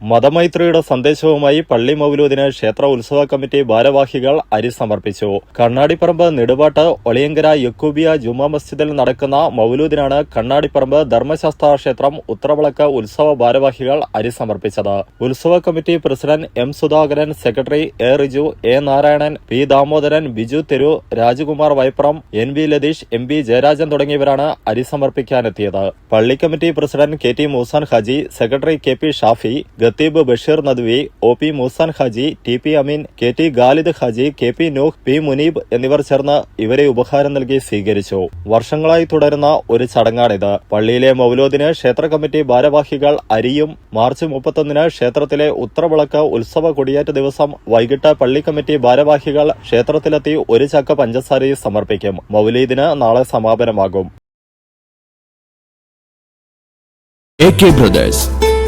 മതമൈത്രിയുടെ സന്ദേശവുമായി പള്ളി മൗലൂദിന് ക്ഷേത്ര ഉത്സവ കമ്മിറ്റി ഭാരവാഹികൾ അരി സമർപ്പിച്ചു. കണ്ണാടിപ്പറമ്പ് നെടുവാട്ട് ഒളിയങ്കര യക്കൂബിയ ജുമാ മസ്ജിദിൽ നടക്കുന്ന മൗലൂദിനാണ് കണ്ണാടിപ്പറമ്പ് ധർമ്മശാസ്ത്ര ക്ഷേത്രം ഉത്തരവിളക്ക് ഉത്സവ ഭാരവാഹികൾ അരി സമർപ്പിച്ചത്. ഉത്സവ committee president M Sudhakaran secretary A Riju A Narayanan P Damodaran Biju Theru Rajakumar Vaipram N V Latheesh M P Jayarajan തുടങ്ങിയവരാണ് അരി സമർപ്പിക്കാനെത്തിയത്. പള്ളി committee president K T Moosan Haji secretary K P Shafi ഖത്തീബ് Basheer Nadvi O P Moosan Haji T P Ameen K T Khalid Haji K P Nooh P Muneeb എന്നിവർ ചേർന്ന് ഇവരെ ഉപഹാരം നൽകി സ്വീകരിച്ചു. വർഷങ്ങളായി തുടരുന്ന ഒരു ചടങ്ങാണിത്. പള്ളിയിലെ മൗലോദിന് ക്ഷേത്ര കമ്മിറ്റി ഭാരവാഹികൾ അരിയും മാർച്ച് മുപ്പത്തൊന്നിന് ക്ഷേത്രത്തിലെ ഉത്രവിളക്ക് ഉത്സവ കൊടിയേറ്റ ദിവസം വൈകിട്ട് പള്ളി കമ്മിറ്റി ഭാരവാഹികൾ ക്ഷേത്രത്തിലെത്തി ഒരു ചക്ക പഞ്ചസാരയും സമർപ്പിക്കും. മൗലീദിന് നാളെ സമാപനമാകും.